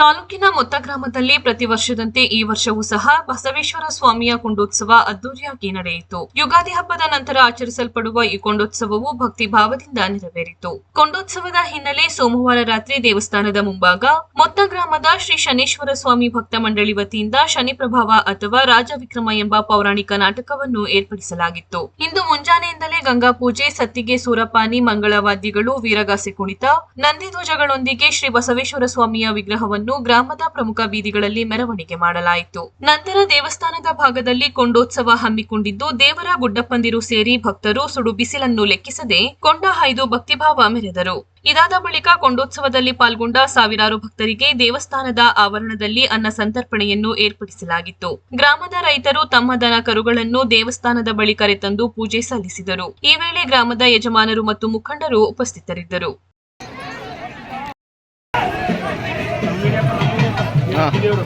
ತಾಲೂಕಿನ ಮೊತ್ತ ಗ್ರಾಮದಲ್ಲಿ ಪ್ರತಿ ವರ್ಷದಂತೆ ಈ ವರ್ಷವೂ ಸಹ ಬಸವೇಶ್ವರ ಸ್ವಾಮಿಯ ಕೊಂಡೋತ್ಸವ ಅದ್ದೂರಿಯಾಗಿ ನಡೆಯಿತು. ಯುಗಾದಿ ಹಬ್ಬದ ನಂತರ ಆಚರಿಸಲ್ಪಡುವ ಈ ಕೊಂಡೋತ್ಸವವು ಭಕ್ತಿ ಭಾವದಿಂದ ನೆರವೇರಿತು. ಕೊಂಡೋತ್ಸವದ ಹಿನ್ನೆಲೆ ಸೋಮವಾರ ರಾತ್ರಿ ದೇವಸ್ಥಾನದ ಮುಂಭಾಗ ಮೊತ್ತ ಗ್ರಾಮದ ಶ್ರೀ ಶನೇಶ್ವರ ಸ್ವಾಮಿ ಭಕ್ತ ಮಂಡಳಿ ವತಿಯಿಂದ ಶನಿ ಪ್ರಭಾವ ಅಥವಾ ರಾಜವಿಕ್ರಮ ಎಂಬ ಪೌರಾಣಿಕ ನಾಟಕವನ್ನು ಏರ್ಪಡಿಸಲಾಗಿತ್ತು. ಇಂದು ಮುಂಜಾನೆಯಿಂದಲೇ ಗಂಗಾ ಪೂಜೆ, ಸತ್ತಿಗೆ ಸೂರಪಾನಿ, ಮಂಗಳವಾದ್ಯಗಳು, ವೀರಗಾಸೆ ಕುಣಿತ ನಂದಿಧ್ವಜಗಳೊಂದಿಗೆ ಶ್ರೀ ಬಸವೇಶ್ವರ ಸ್ವಾಮಿಯ ವಿಗ್ರಹವನ್ನು ಗ್ರಾಮದ ಪ್ರಮುಖ ಬೀದಿಗಳಲ್ಲಿ ಮೆರವಣಿಗೆ ಮಾಡಲಾಯಿತು. ನಂತರ ದೇವಸ್ಥಾನದ ಭಾಗದಲ್ಲಿ ಕೊಂಡೋತ್ಸವ ಹಮ್ಮಿಕೊಂಡಿದ್ದು, ದೇವರ ಗುಡ್ಡಪ್ಪಂದಿರು ಸೇರಿ ಭಕ್ತರು ಸುಡು ಬಿಸಿಲನ್ನು ಲೆಕ್ಕಿಸದೆ ಕೊಂಡ ಹಾಯ್ದು ಭಕ್ತಿಭಾವ ಮೆರೆದರು. ಇದಾದ ಬಳಿಕ ಕೊಂಡೋತ್ಸವದಲ್ಲಿ ಪಾಲ್ಗೊಂಡ ಸಾವಿರಾರು ಭಕ್ತರಿಗೆ ದೇವಸ್ಥಾನದ ಆವರಣದಲ್ಲಿ ಅನ್ನ ಸಂತರ್ಪಣೆಯನ್ನು ಏರ್ಪಡಿಸಲಾಗಿತ್ತು. ಗ್ರಾಮದ ರೈತರು ತಮ್ಮ ದನ ಕರುಗಳನ್ನು ದೇವಸ್ಥಾನದ ಬಳಿ ಕರೆತಂದು ಪೂಜೆ ಸಲ್ಲಿಸಿದರು. ಈ ವೇಳೆ ಗ್ರಾಮದ ಯಜಮಾನರು ಮತ್ತು ಮುಖಂಡರು ಉಪಸ್ಥಿತರಿದ್ದರು. ಅಣ್ಣ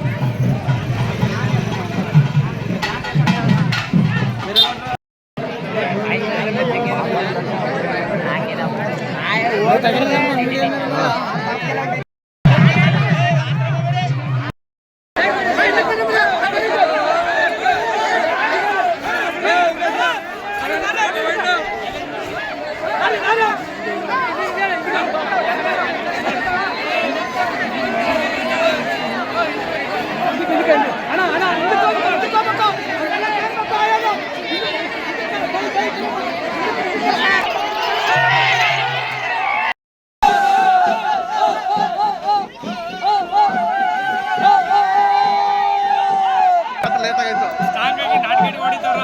ಹೊಡಿತಾರ